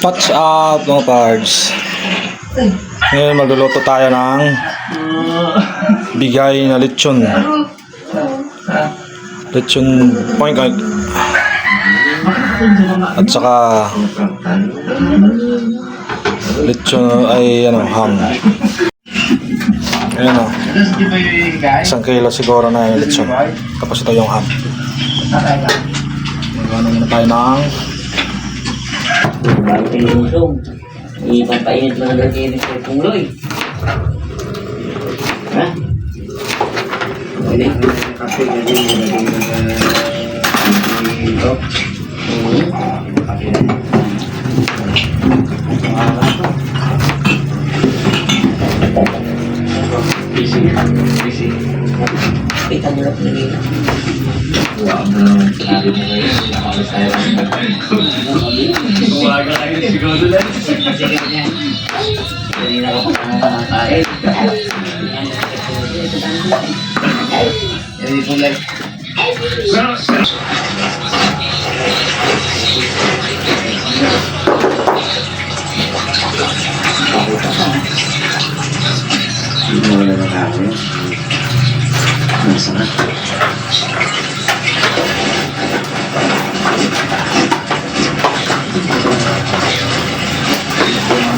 What's up mga pards? Ngayon magluluto tayo ng bigay na lechon. Lechon point guard. At saka lechon ay ano ham. Ayan o. Isang kilo siguro na yung lechon. Tapos ito yung ham. Ano muna tayo ng Bago pinusong. Ipapainit mo na lang kayo ng pungloy. Ha? Pwede. Kasi lagi mo lagi mo Mhm. Kita mo na pinagin. Wow, na sabi mo lang. Niya. Hindi na ako Nasa na?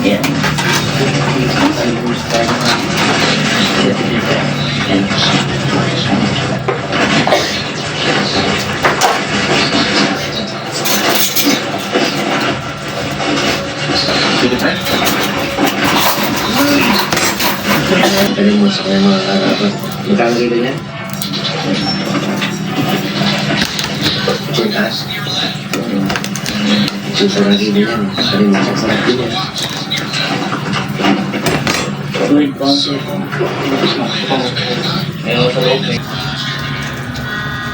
Yan. Pwede mo sa mga mga karapan. Magkano kilo niya? Pwede mo sa sarap din yan. Sweet concept. Meron sa loob eh.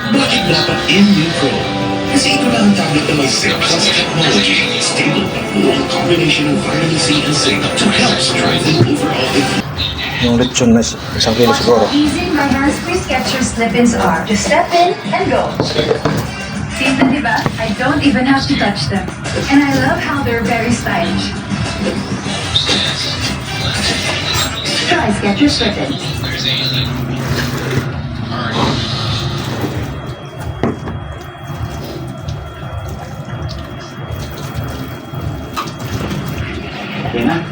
Bakit dapat in-neutral? Kasi ito na ang tablet na may Zero Plus technology, stable at full combination of vitamin C and zinc to help strengthen overall immunity. yung lechon na is- isang kilo siguro. Easy my hands-free Skechers slip-ins are. Just step in and go. See them, diba? I don't even have to touch them. And I love how they're very stylish. Try Skechers slip-ins. Okay na?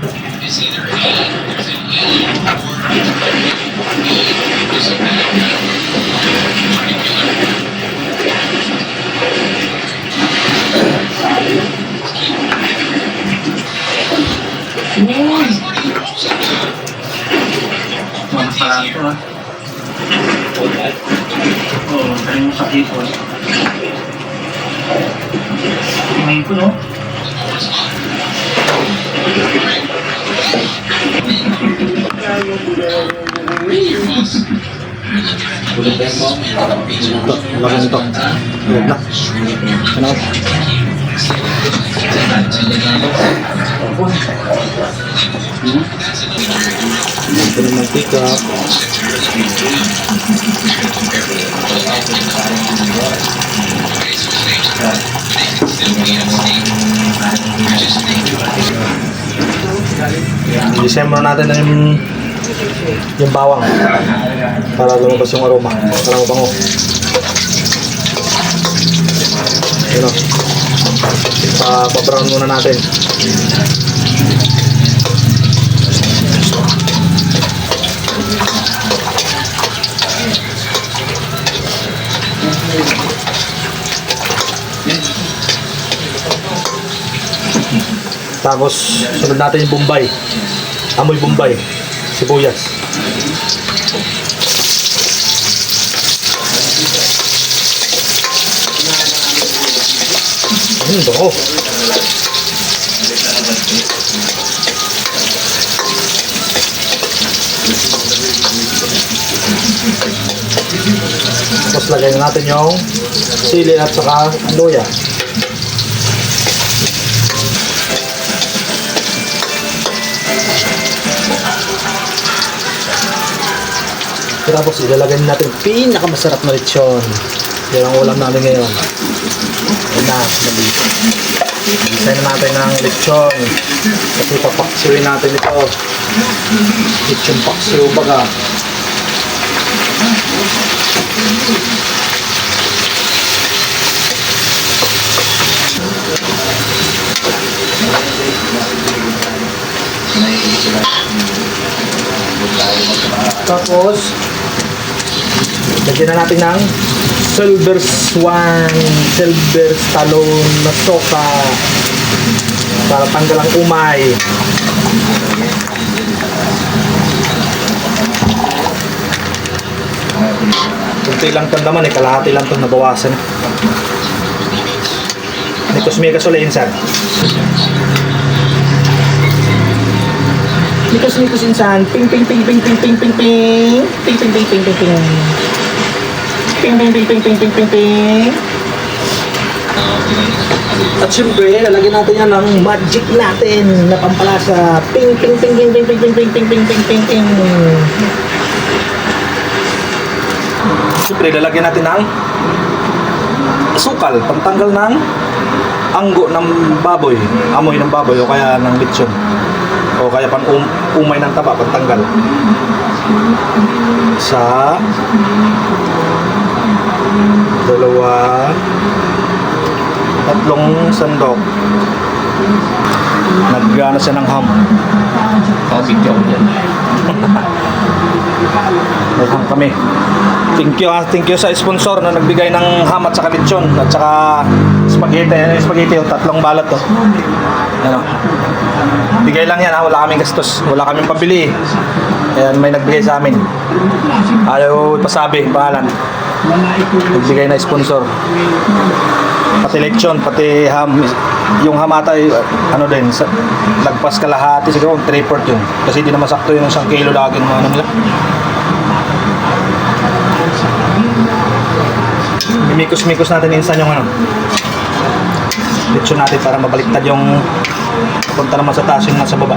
Ito ah. Oo, tayo mo sa ipon. May ipon oh. Laki nito. Huwag na. Ano? Ito na mantika. December natin na yung yung bawang para lumabas yung aroma. Para mabango yun o pa, pa-brown muna natin. Tapos sunod natin yung bombay. Amoy bombay. Sibuyas Hmm, bango. Tapos lagay na natin yung sili at saka luya. Tapos ilalagay natin pinakamasarap na lechon. Yan ang ulam namin ngayon. Na, nabito. Design natin ng lechon. Kasi papaksiwin natin ito. Lechon paksiw baga. Tapos, lagyan na natin ng silver swan, silver stallone na para tanggal ang umay. Kunti lang ito naman eh, kalahati lang ito nabawasan. Mikos mikos ulit insan. Mikos mikos insan. Ping ping ping ping ping ping ping ping. Ping ping ping ping ping ping. Ping ping ping ping ping ping ping ping. At syempre, lalagyan natin yan ng magic natin na pampalasa. Ping ping ping ping ping ping ping ping ping ping ping ping ping. Siyempre, lalagyan natin ng sukal, pantanggal ng anggo ng baboy, amoy ng baboy o kaya ng lechon. O kaya pan um, umay ng taba, pantanggal. Sa dalawa. Tatlong sandok. Naggana siya ng ham. Oh, video ko dyan. nagham kami. Thank you ah. Thank you sa sponsor na nagbigay ng ham at saka lechon at saka spaghetti. Ano yung spaghetti? Yung tatlong balat to ano? Bigay lang yan ha wala kaming gastos. Wala kaming pabili Ayan, may nagbigay sa amin. Ayaw pasabi pangalan. Nagbigay na sponsor. Pati lechon, pati ham. Yung hamata ay ano din sa, lagpas kalahati siguro 3 port yun. Kasi di naman sakto yung isang kilo lagi ng ano nila. Mimikos-mikos natin insan yung ano. Lechon natin para mabaliktad yung punta naman sa taas yung nasa baba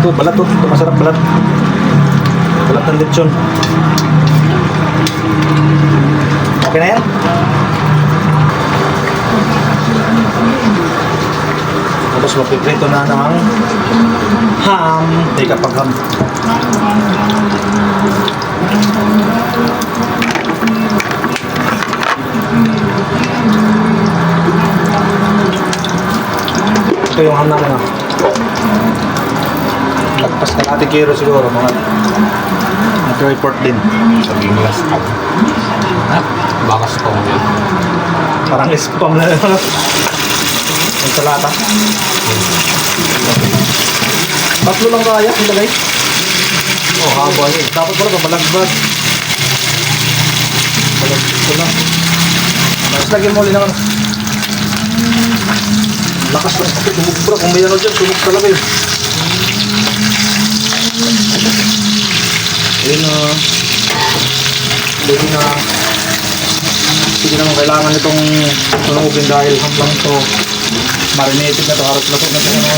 Ito, balat to. Ito, masarap balat. Balat ng lechon. Okay na yan? Tapos mapiprito na ng ham. Teka pag ham. Ito yung ham namin ah. Lagpas ka natin kilo siguro mga nag-report din. Sabihin last time. Ha? Baka spam yun. Parang spam na yun. Ang salata. Tatlo lang kaya, ilagay. Oh, haba yun. Dapat pala babalagbag. Balagbag ko lang. Tapos lagyan mo ulit ng ano. Lakas na sakit, tumugbra. Kung may ano dyan, tumug talaga yun. Ayun na. Ayun na. Hindi naman kailangan itong tunugin dahil hanggang to marinated na to, harap na to na to. Ano.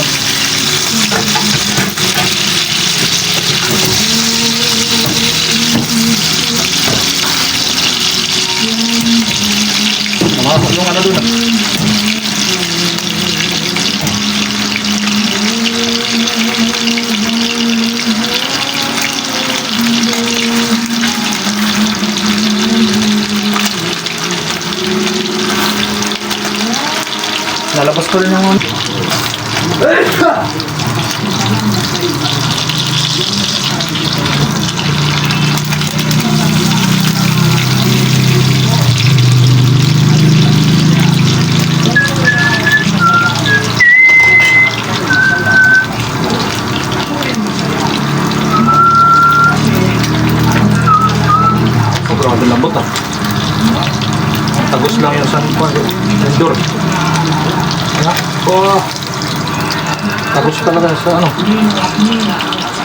Tama yung ano dun. ah. 不能。Tagos lang yun sa vendor. Nga, oh. Tagos talaga sa ano.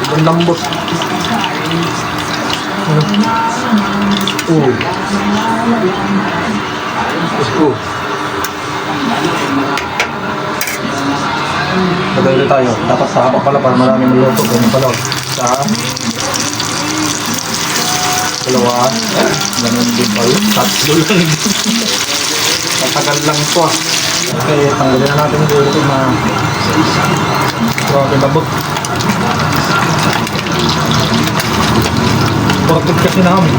Ibang lambot. Oh. Oh. Maganda tayo. Dapat sa haba pala para marami maluto. Ganun pala. Sa dalawa. Ganun din pala. Tatlo lang din. Matagal lang ito ah. Okay, tanggalin na natin yung dulo na grabe labot. Ported kasi namin.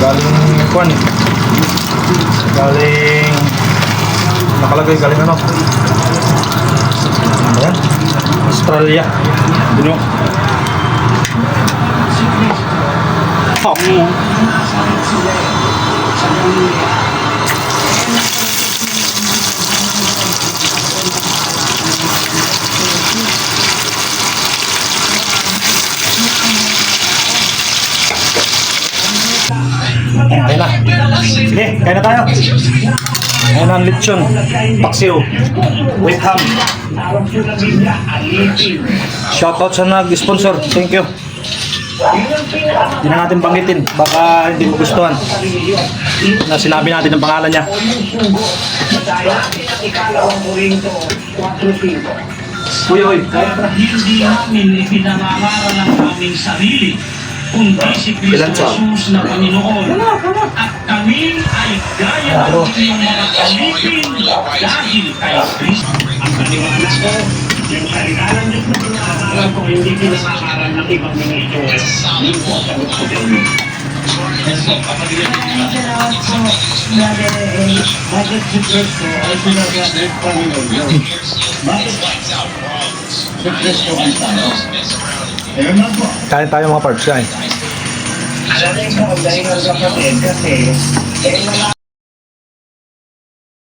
Galing kuan eh. Galing nakalagay galing ano. Ayan. Australia. Yun Oh. Ayun na. Sige, kain na tayo. Ayun na ang lechon. Paksiw. With ham. Shoutout sa nag-sponsor. Thank you. Hindi na natin banggitin. Baka hindi mo gustuhan. Na sinabi natin ang pangalan niya. Uy, uy. Hindi namin ipinangangaral ang aming sarili, kundi si Kristo? Jesus na Panginoon. At kami ay gaya ng mga alipin dahil kay Kristo. Ang paniwala ko, yung ng Diyos na pinangangaral ko, hindi pinangangaral ng ibang ministro. Yun po ang sagot ko sa inyo. Bakit si Kristo ay sinasabi Panginoon Diyos? Bakit si Kristo ang tao? Eh, po. Kain tayo mga parts. Kain. Alam niyo po, dahil ang kapatid kasi, eh wala